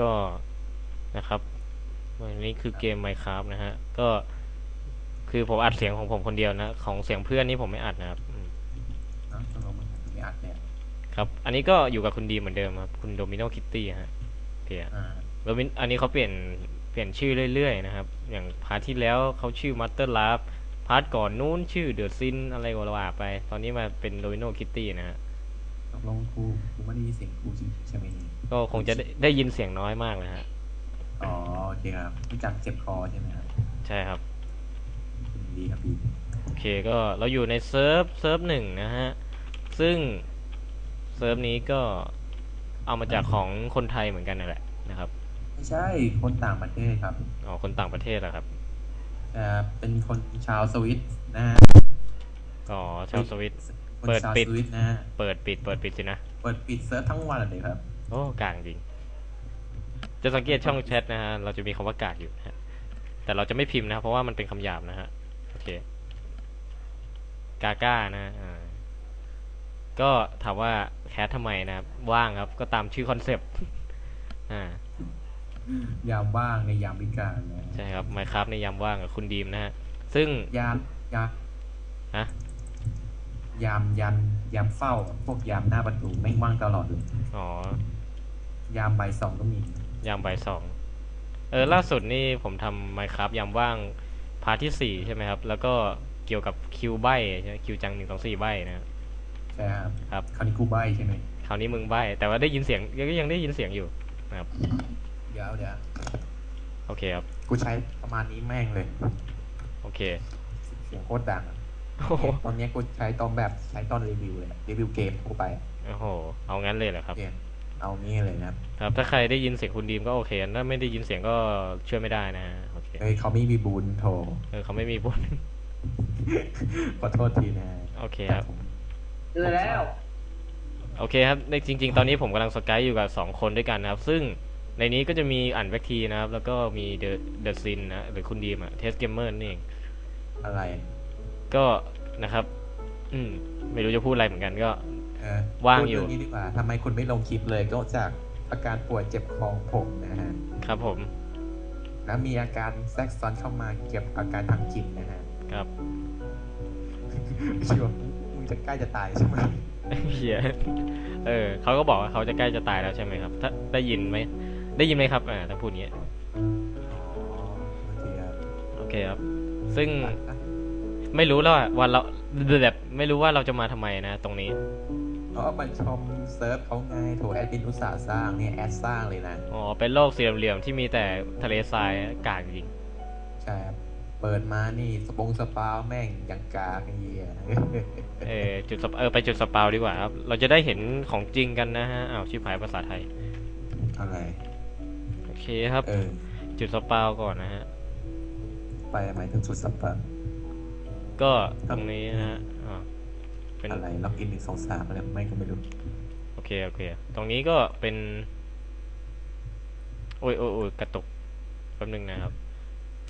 ก็นะครับวันนี้คือเกม Minecraft นะฮะ ก็คือผมอัดเสียงของผมคนเดียวนะ ของเสียงเพื่อนนี่ผมไม่อัดนะครับอืมเนาะตกลงมันไม่อัดเนี่ยครับ อันนี้ก็อยู่กับคุณดีเหมือนเดิมครับ คุณโดมิโนคิตตี้ฮะโอเคอะอ่าโดมินอันนี้เขาเปลี่ยนเปลี่ยนชื่อเรื่อยๆนะครับ อย่างพาร์ทที่แล้วเขาชื่อมัตเตอร์ลาฟพาร์ทก่อนนู้นชื่อเดอะซินอะไรก็ว่าไป ตอนนี้มาเป็นโดมิโนคิตตี้นะฮะต กลงครูครูไม่ได้ยินเสียงครูจริงใช่ไหมเนี่ยก็คงจะได้ได้ยินเสียงน้อยมากนะฮะ อ๋อโอเคครับรู้จักเจ็บคอใช่ไหมครับใช่ครับ ดีครับดีโอเคก็เราอยู่ในเซิร์ฟเซิร์ฟหนึ่งนะฮะ ซึ่งเซิร์ฟนี้ก็เอามาจากของคนไทยเหมือนกันนั่นแหละนะครับ ไม่ใช่คนต่างประเทศครับอ๋อคนต่างประเทศเหรอครับแต่เป็นคนชาวสวิตนะฮะอ๋อชาวสวิตคน เปิดชาวปิดสวิตนะฮะเปิดปิด เปิดปิดสินะ เปิดปิดเซิร์ฟทั้งวันเลยครับ โอ้กลางจริง จะสังเกตช่องแชทนะฮะ เราจะมีคำว่ากากอยู่นะฮะแต่เราจะไม่พิมพ์นะ เพราะว่ามันเป็นคำหยาบนะฮะ โอเค กาก้านะอ่าก็ถามว่าแคสทำไมนะครับ ว่างครับ ก็ตามชื่อคอนเซปต์ อ่ายามว่างในยามวิกาลนะใช่ครับไมครับในยามว่างกับคุณดีมนะฮะ ซึ่งยามยามฮะ ยามยัน ยามเฝ้า พวกยามหน้าประตูไม่งว่างตลอดเลยอ๋อ ยามบ่ายสองก็มี ยามบ่ายสอง เออ ล่าสุดนี่ผมทำไมครับยามว่างพาร์ทที่สี่ใช่ไหมครับ แล้วก็เกี่ยวกับคิวใบใช่ไหมคิวจังหนึ่งสองสี่ใบนะใช่ครับครับ คราวนี้กูใบใช่ไหมคราวนี้มึงใบ แต่ว่าได้ยินเสียงยังยังได้ยินเสียงอยู่นะครับ เดี๋ยวเดี๋ยวโอเคครับ กูใช้ประมาณนี้แม่งเลย โอเค เสียงโคตรดังอะโอ้โห ตอนเนี้ยกูใช้ตอนแบบใช้ตอนรีวิวเลยอะรีวิวเกมกูไปอะโอ้โห เอางั้นเลยเหรอครับเนี่ยเอางี้เลยนะครับครับ ถ้าใครได้ยินเสียงคุณดีมก็โอเค ถ้าไม่ได้ยินเสียงก็ช่วยไม่ได้นะโอเคเฮ้ยเขาไม่มีบุญโถเออเขาไม่มีบุญขอโทษทีนะโอเคครับผมเจอแล้ว โอเคครับในจริง ๆ ตอนนี้ผมกำลังสกายอยู่กับสองคนด้วยกันนะครับ ซึ่งในนี้ก็จะมีอันแบคทีนะครับ แล้วก็มีเดอะเดอะซินนะหรือคุณดีมอะเทสเกมเมอร์นี่เองอะไร ก็นะครับ อืม ไม่รู้จะพูดอะไรเหมือนกันก็เออว่างอยู่พูดเรื่องนี้ดีกว่าทำไมคุณไม่ลงคลิปเลยก็จากอาการป่วยเจ็บคอของผมนะฮะ ครับผม แล้วมีอาการแทรกซ้อนเข้ามาเกี่ยวกับอาการทางจิตนะฮะ ครับชิวมึงจะใกล้จะตายใช่ไหมเฮียเออเขาก็บอกว่าเขาจะใกล้จะตายแล้วใช่ไหมครับ ถ้าได้ยินไหมได้ยินไหมครับ อ่าถ้าพูดอย่างเงี้ยอ๋อโอเคครับ โอเคครับ ซึ่งอะ ไม่รู้แล้วอะว่าเราแบบไม่รู้ว่าเราจะมาทำไมนะตรงนี้ อ๋อมันชมเซิร์ฟเขาไงโถแอดมินอุตสาห์สร้างเนี่ยแอดสร้างเลยนะ อ๋อเป็นโลกสี่เหลี่ยมๆที่มีแต่ทะเลทรายกากจริงใช่ครับเปิดมานี่สปงสปาวแม่งยังกากไอ้เหี้ยเออจุดสปเออไปจุดสปาวดีกว่าครับ เราจะได้เห็นของจริงกันนะฮะอ้าวชิบหายภาษาไทยอะไร โอเคครับ เออ จุดสปาวก่อนนะฮะ ไปหมายถึงสุดสัปดาห์ ก็ตรงนี้นะฮะอ่าเป็นอะไรล็อกอินหนึ่งสองสามอะไรไม่ก็ไม่รู้โอเคโอเค ตรงนี้ก็เป็น โอ้ยโอ้ยโอ้ยกระตุกแป๊บนึงนะครับ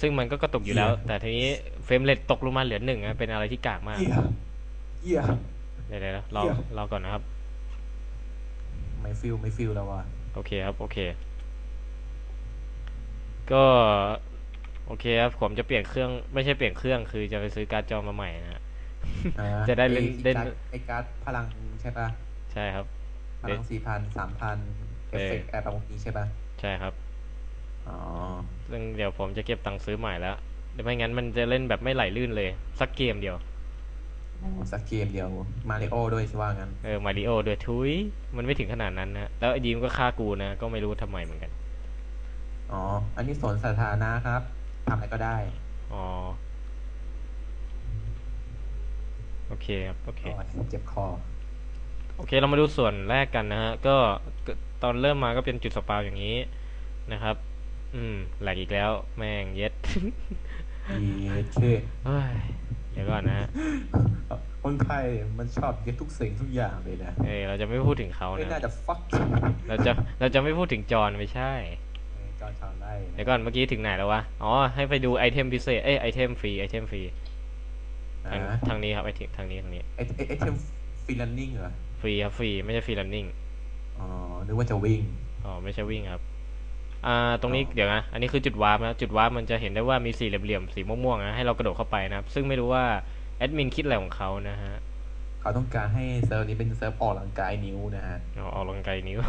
ซึ่งมันก็กระตุกอยู่แล้ว แต่ทีนี้เฟรมเรทตกลงมาเหลือหนึ่งนะเป็นอะไรที่กากมากเหี้ยเหี้ยเดี๋ยวเดี๋ยวรอเหี้ยรอก่อนนะครับ ไม่ฟิลไม่ฟิลแล้วว่ะโอเคครับ โอเค ก็ โอเคครับผมจะเปลี่ยนเครื่องไม่ใช่เปลี่ยนเครื่องคือจะไปซื้อการ์ดจอมาใหม่นะฮะอ่าจะได้เล่นอ้เล่นการ์ดไอ้การ์ดพลังใช่ปะใช่ครับพลังสี่พันสามพันเอฟเฟกต์เอออะไรประมาณนี้ใช่ปะใช่ครับอ๋อซึ่งเดี๋ยวผมจะเก็บตังค์ซื้อใหม่แล้วเดี๋ยวไม่งั้นมันจะเล่นแบบไม่ไหลลื่นเลย สักเกมเดียวสักเกมเดียวมาริโอด้วยใช่ว่างั้นเออมาริโอด้วยทุยมันไม่ถึงขนาดนั้นนะแล้วไอ้ดีมก็ฆ่ากูนะ ก็ไม่รู้ทำไมเหมือนกัน อ๋อ อันนี้สวนสาธารณะครับ ทำอะไรก็ได้ อ๋อ โอเคครับ โอเคอ๋อเจ็บคอ โอเค เรามาดูส่วนแรกกันนะฮะก็ก็ตอนเริ่มมาก็เป็นจุดสปาวอย่างนี้นะครับ อืม แหลกอีกแล้ว แม่งเย็ดดีเท่เฮ้ยเดี๋ยวก่อนนะฮะคนไทยมันชอบเย็ดทุกสิ่งทุกอย่างเลยนะ เออเราจะไม่พูดถึงเขาไม่นะน่าจะฟักเราจะ เราจะไม่พูดถึงจอห์นไม่ใช่ จอนชอนไล่เดี๋ยวก่อนเมื่อกี้ถึงไหนแล้ววะ อ๋อ ให้ไปดูไอเทมพิเศษ เอ้ยไอเทมฟรีไอเทมฟรีทางนะทางนี้ครับไอเทมทางนี้ทางนี้ไอไอไอเทมฟรีแลนนิ่งเหรอ ฟรีครับฟรีไม่ใช่ฟรี running อ๋อ นึกว่าจะวิ่ง อ๋อ ไม่ใช่วิ่งครับ อ่า ตรงนี้อ๋อเดี๋ยวนะ อันนี้คือจุดวาร์ปนะ จุดวาร์ปมันจะเห็นได้ว่ามีสี่เหลี่ยมๆ สีม่วงๆนะ ให้เรากระโดดเข้าไปนะครับ ซึ่งไม่รู้ว่าแอดมินคิดอะไรของเขานะฮะ เขาต้องการให้เซิร์ฟนี้เป็นเซิร์ฟออกกำลังกายนิ้วนะฮะเอาออกกำลังกายนิ้ว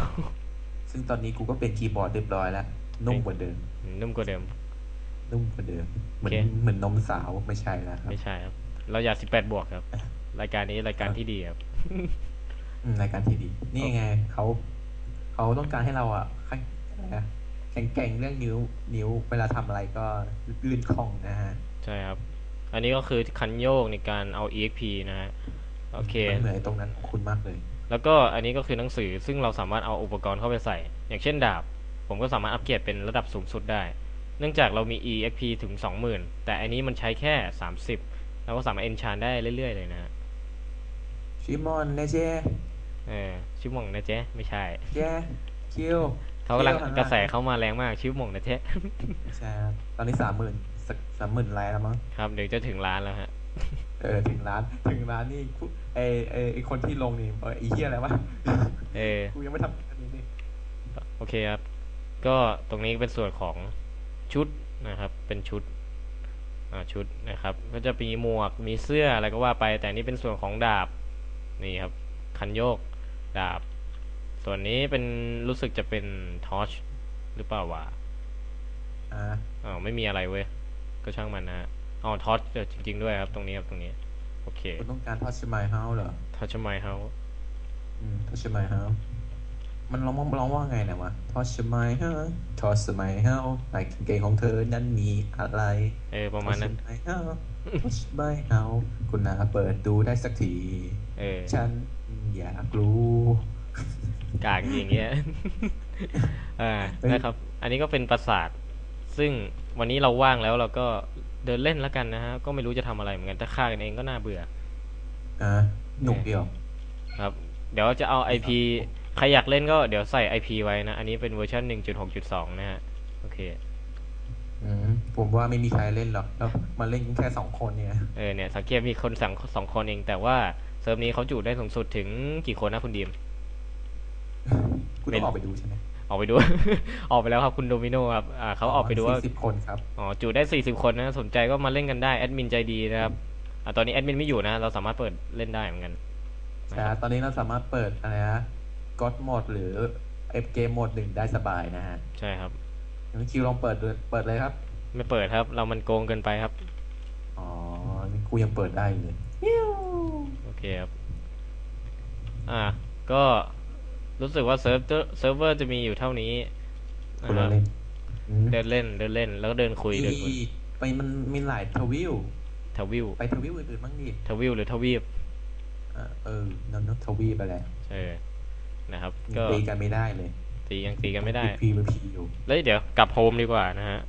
ซึ่งตอนนี้กูก็เป็นคีย์บอร์ดเรียบร้อยแล้ว นุ่มกว่าเดิม นุ่มกว่าเดิม นุ่มกว่าเดิม เหมือนโอเคเหมือนนมสาวไม่ใช่แล้วครับ ไม่ใช่ครับ เราอยากสิบแปดบวกครับ รายการนี้รายการที่ดีครับอืมรายการที่ดี นี่ไงเขาเขาต้องการให้เราอะแข็งอะไรนะแข็งแกร่งเรื่องนิ้ว นิ้วเวลาทำอะไรก็ลื่นคล่องนะฮะ ใช่ครับ อันนี้ก็คือคันโยกในการเอา exp นะฮะโอเคมันเหนื่อยตรงนั้นของคุณมากเลย แล้วก็อันนี้ก็คือหนังสือซึ่งเราสามารถเอาอุปกรณ์เข้าไปใส่ อย่างเช่นดาบ ผมก็สามารถอัปเกรดเป็นระดับสูงสุดได้ เนื่องจากเรามี exp ถึง 20,000 แต่อันนี้มันใช้แค่ 30 เราก็สามารถ enchant ได้เรื่อย ๆ เลยนะฮะชิมอนเนเจเออชื่อหม่องนะเจ๊ไม่ใช่เจคิวเขากำลังเที่ยวหันหลังกระแสเขามาแรงมากชื่อหม่องนะเจ๊ใช่ครับตอนนี้สามหมื่นสักสามหมื่นไลค์แล้วมั้งครับเดี๋ยวจะถึงล้านแล้วฮะเออถึงร้านถึงร้านนี่กูไอไอไอคนที่ลงนี่เออไอเหี้ยอะไรวะเออกูยังไม่ทำอันนี้เลยโอเคครับ ก็ตรงนี้เป็นส่วนของชุดนะครับ เป็นชุดอ่าชุดนะครับ ก็จะมีหมวก มีเสื้ออะไรก็ว่าไป แต่นี่เป็นส่วนของดาบ นี่ครับ คันโยก ดาบ ส่วนนี้เป็นรู้สึกจะเป็นทอชหรือเปล่าวะอ่าอ้าวไม่มีอะไรเว้ย ก็ช่างมันนะฮะอ๋อทอชจริง ๆ ด้วยครับ ตรงนี้ครับตรงนี้ โอเค คุณต้องการทอชไมเฮาเหรอทอชไมเฮาอืมทอชไมเฮา มันร้องร้องว่าไงนะวะทอชไมเฮาทอชไมเฮาในกางเกงของเธอนั้นมีอะไร เออประมาณนั้นทอชไมเฮาทอชไมเฮาคุณนาเปิดดูได้สักทีเออฉันอยากรู้กากอย่างเงี้ยอ่าเฮ้ยนะครับ อันนี้ก็เป็นปราสาท ซึ่งวันนี้เราว่างแล้วเราก็เดินเล่นแล้วกันนะฮะ ก็ไม่รู้จะทำอะไรเหมือนกันถ้าฆ่ากันเองก็น่าเบื่ออ่าหนุกเดียวครับ เดี๋ยวจะเอา IP ใครอยากเล่นก็เดี๋ยวใส่ IP ไว้นะ อันนี้เป็นเวอร์ชัน1.6.2 นะฮะ โอเคอืมผมว่าไม่มีใครเล่นหรอกแล้วมาเล่นกันแค่สองคนเนี่ย เออเนี่ยสังเกตมีคนสั่งสองคนเอง แต่ว่าเซิร์ฟนี้เขาจุได้สูงสุดถึงกี่คนนะคุณดีม คุณต้องออกไปดูใช่ไหมออกไปดู ออกไปแล้วครับคุณโดมิโนครับ อ่าเขาออกไปดูว่าสิบคนครับ อ๋อจุได้40คนนะ สนใจก็มาเล่นกันได้ แอดมินใจดีนะครับ อ่าตอนนี้แอดมินไม่อยู่นะ เราสามารถเปิดเล่นได้เหมือนกันแต่ตอนนี้เราสามารถเปิดอะไรนะ ก็อดโหมดหรือเอฟเกมโหมดหนึ่งได้สบายนะฮะ ใช่ครับงั้นคิวลองเปิดดูเปิดเลยครับ ไม่เปิดครับ เรามันโกงเกินไปครับ อ๋อนี่กูยังเปิดได้อยู่เลยโอเคครับ อ่า ก็รู้สึกว่าเซิร์ฟเวอร์เซิร์ฟเวอร์จะมีอยู่เท่านี้คุณนะคละรับเล่นอืมเดินเล่นเดินเล่น แล้วก็เดินคุยเดินคุยอีไปมันมีหลายทวิวทวิวไปทวิวอื่นๆบ้างดิทวิวหรือทวีปอ่าเออนั่นนกทวีไปแล้วเออ นะครับยังก็ตีกันไม่ได้เลยตียังตีกันไม่ได้พีพีพีอยู่แล้วเดี๋ยวกลับโฮมดีกว่านะฮะ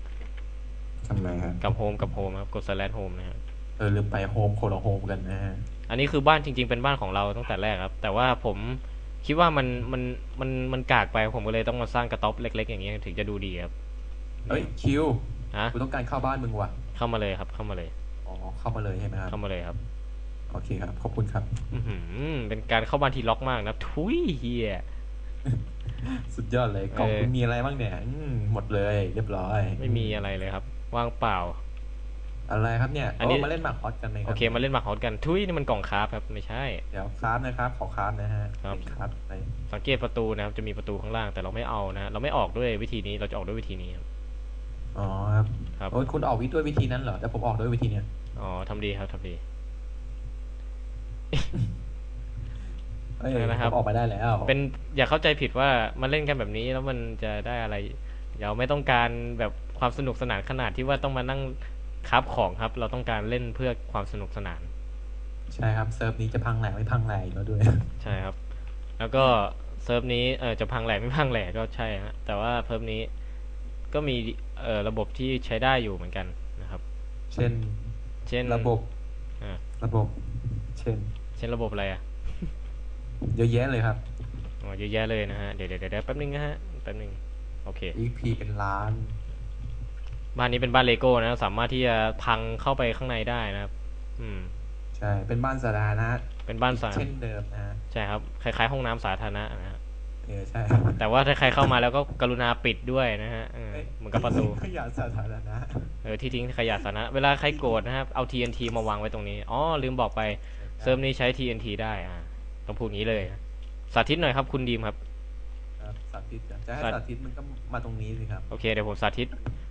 ทำไมครับกลับโฮมกลับโฮมครับกด slash home นะฮะเออลืมไปโฮมโคลโฮมกันนะฮะอันนี้คือบ้านจริง ๆ เป็นบ้านของเราตั้งแต่แรกครับ แต่ว่าผมคิดว่ามันมันมันมันกากไปผมก็เลยต้องมาสร้างกระต๊อบเล็ก ๆ อย่างนี้ยถึงจะดูดีครับเอ้ยคิวฮะกูต้องการเข้าบ้านมึงว่ะเข้ามาเลยครับ เข้ามาเลยอ๋อเข้ามาเลยใช่ไหมครับเข้ามาเลยครับ โอเคครับ ขอบคุณครับอือหือเป็นการเข้าบ้านที่ล็อกมากนะทุยเฮีย สุดยอดเลย กล่องเออ คุณมีอะไรบ้างเนี่ยอืมหมดเลย เรียบร้อยไม่มีอะไรเลยครับ ว่างเปล่า อะไรครับเนี่ยอันนี้โมาเล่นหมากฮอตกันไหมครัโอเคมาเล่นหมากฮอตกันทุยนี่มันกล่องคราฟครับไม่ใช่ เดี๋ยวคราฟนะครับ ขอคราฟนะฮะครับคราฟอะไรสังเกตประตูนะครับจะมีประตูข้างล่างแต่เราไม่เอานะเราไม่ออกด้วยวิธีนี้เราจะออกด้วยวิธีนี้ครับอ๋อครับครับโอ้ยคุณออกวิด้วยวิธีนั้นเหรอแต่ผมออกด้วยวิธีเนี้ยอ๋อทำดีครับทำดี เอ้ยนะครับผมออกมาได้แล้ว เป็นอย่าเข้าใจผิดว่ามาเล่นกันแบบนี้แล้วมันจะได้อะไรเราไม่ต้องการแบบความสนุกสนานขนาดที่ว่าต้องมานั่งคับของครับ เราต้องการเล่นเพื่อความสนุกสนาน ใช่ครับเซิร์ฟนี้จะพังแหลกไม่พังแหลกแล้วด้วย ใช่ครับ แล้วก็เซิร์ฟนี้เออจะพังแหลกไม่พังแหลกก็ใช่ฮะแต่ว่าเพิ่มนี้ก็มีเอ่อระบบที่ใช้ได้อยู่เหมือนกันนะครับ เช่น เช่นระบบอ่าระบบ เช่น เช่นระบบอะไรอะเยอะแยะเลยครับอ๋อเยอะแยะเลยนะฮะเดี๋ยวเดี๋ยวเดี๋ยวแป๊บนึงนะฮะแป๊บนึงโอเค EP เป็นล้าน บ้านนี้เป็นบ้านเลโก้นะ สามารถที่จะพังเข้าไปข้างในได้นะครับ อืม ใช่ เป็นบ้านสาธารณะเป็นบ้านสาเช่นเดิมนะฮะใช่ครับ คล้ายๆ ห้องน้ำสาธารณะนะฮะเออใช่ แต่ว่าถ้าใครเข้ามาแล้วก็กรุณาปิดด้วยนะฮะเออเหมือนกับประตู ขยะสาธารณะ เออ ที่ทิ้งขยะสาธารณะ เวลาใครโกรธนะครับ เอา TNT มาวางไว้ตรงนี้ อ๋อ ลืมบอกไป เซิร์ฟนี้ใช้ TNT ได้อ่าต้องพูดงี้เลย สาธิตหน่อยครับคุณดีมครับ ครับสาธิตจะให้สาสาธิตมันก็มาตรงนี้สิครับ โอเคเดี๋ยวผมสาธิต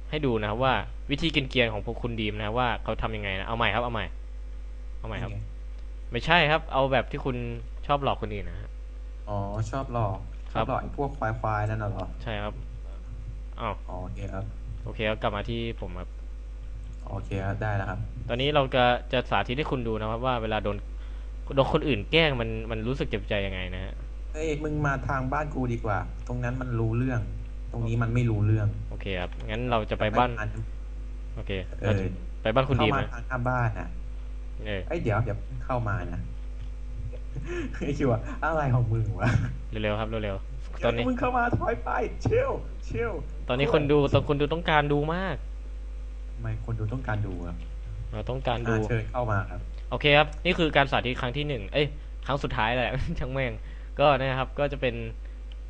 ให้ดูนะครับว่าวิธีกินเกรียนของพวกคุณดีมนะว่าเขาทำยังไงนะเอาใหม่ครับเอาใหม่ เอาใหม่ครับนี่ไงไม่ใช่ครับ เอาแบบที่คุณชอบหลอกคนอื่นนะฮะ อ๋อชอบหลอกคชรัอบ บหลอกไอ้พวกควายควายๆนั่นน่ะเหรอใช่ครับอ้าวอ๋อโอเคครับโอเคครับกลับมาที่ผมครับ โอเคครับได้แล้วครับ ตอนนี้เราจะจะสาธิตให้คุณดูนะครับว่าเวลาโดน โดนคนอื่นแกล้งมันมันรู้สึกเจ็บใจยังไงนะฮะเอ้ยมึงมาทางบ้านกูดีกว่า ตรงนั้นมันรู้เรื่อง ตรงนี้มันไม่รู้เรื่อง โอเคครับงั้นเราจะไปบ้านอันโอเคเอเราอจะไปบ้านคุณเข้าดีมมานะทางหน้าบ้านน่ะเออเอ้ยเดี๋ยวเดี๋ยวเข้ามานะไอ้คิวอะอะไรของมึงวะเร็วๆครับเร็วๆตอนนี้มึงเข้ามาถอยไปเชี่ยวเชี่ยวตอนนี้คนดูตอนคนดูต้องการดูมากทำไมคนดูต้องการดูอะเราต้องการดูอ่าเชิญเข้ามาครับโอเคครับ นี่คือการสาธิตครั้งที่หนึ่งเอ้ย ครั้งสุดท้ายแหละ ช่างแม่ง ก็นะครับ ก็จะเป็น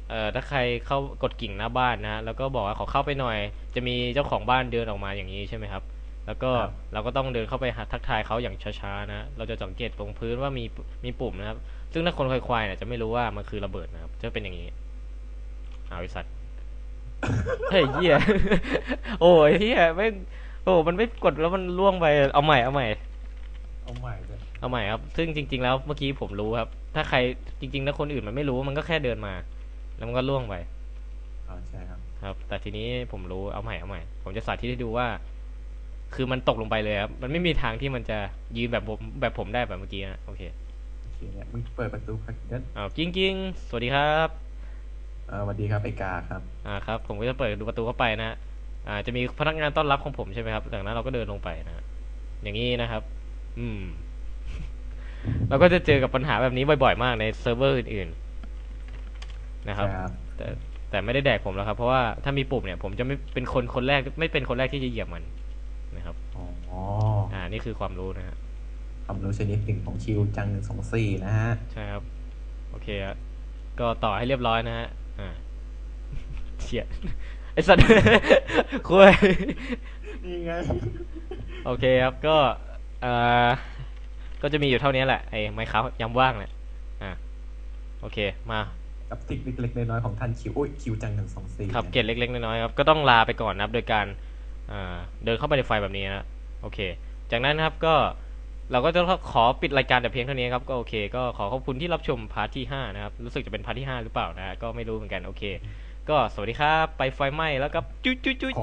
เอ่อ ถ้าใครเข้ากดกิ่งหน้าบ้านนะฮะแล้วก็บอกว่าขอเข้าไปหน่อย จะมีเจ้าของบ้านเดินออกมาอย่างนี้ใช่ไหมครับ แล้วก็ครับเราก็ต้องเดินเข้าไปหาทักทายเขาอย่างช้าๆนะ เราจะสังเกตตรงพื้นว่ามี มีปุ่มนะครับ ซึ่งถ้าคนควายๆเนี่ยจะไม่รู้ว่ามันคือระเบิดนะครับ จะเป็นอย่างนี้เอาไอสัตว์ เฮ้ยเหี้ย โอ้ยเหี้ยไม่งโอ้ มันไม่กดแล้วมันล่วงไป เอาใหม่ เอาใหม่ เอาใหม่เลยเอาใหม่ครับ ซึ่งจริง ๆ แล้วเมื่อกี้ผมรู้ครับ ถ้าใครจริงๆถ้าคนอื่นมันไม่รู้มันก็แค่เดินมา แล้วมันก็ล่วงไปอ๋อใช่ครับ ครับ แต่ทีนี้ผมรู้เอาใหม่เอาใหม่ ผมจะสาธิตให้ดูว่า คือมันตกลงไปเลยครับ มันไม่มีทางที่มันจะยืนแบบผมแบบผมได้แบบเมื่อกี้นะโอเคโอเคเนี่ยมึงเปิดประตูพักเดินเอากิ้งกิ้งสวัสดีครับเออสวัสดีครับไอกาครับ อ่าครับ ผมก็จะเปิดดูประตูเข้าไปนะ อ่า จะมีพนักงานต้อนรับของผมใช่ไหมครับจากนั้นเราก็เดินลงไปนะ อย่างนี้นะครับ อืม เราก็จะเจอกับปัญหาแบบนี้บ่อยๆ มากในเซิร์ฟเวอร์อื่นๆ นะครับ ครับ แต่แต่ไม่ได้แดกผมแล้วครับ เพราะว่าถ้ามีปุ่มเนี่ย ผมจะไม่เป็นคนคนแรกไม่เป็นคนแรกที่จะเหยียบมันนะครับ อ๋ออ่า นี่คือความรู้นะฮะ ความรู้ชนิดหนึ่งของคิวจังหนึ่งสองสี่นะฮะ ใช่ครับ โอเคครับก็ต่อให้เรียบร้อยนะฮะ อ่าเฉียดไอสัตว์ คุย นี่ไง โอเคครับ ก็เอ่อก็จะมีอยู่เท่านี้แหละไอ้ไมค์ครับย้ำว่างแหละอ่าโอเคมากับทริกเล็กๆน้อยๆของท่านคิวโอ้ยคิวจังหนึ่งสองสี่ครับเกร็ดเล็กๆน้อยๆครับก็ต้องลาไปก่อนนะครับโดยการอ่าเดินเข้าไปในไฟแบบนี้นะโอเค จากนั้นครับก็เราก็จะขอปิดรายการแต่เพียงเท่านี้ครับก็โอเค ก็ขอขอบคุณที่รับชมพาร์ทที่ห้านะครับ รู้สึกจะเป็นพาร์ทที่ห้าหรือเปล่านะ ก็ไม่รู้เหมือนกัน โอเค ก็สวัสดีครับ ไปไฟไหม้แล้วก็จุ๊ยจุ๊ยจุ๊ย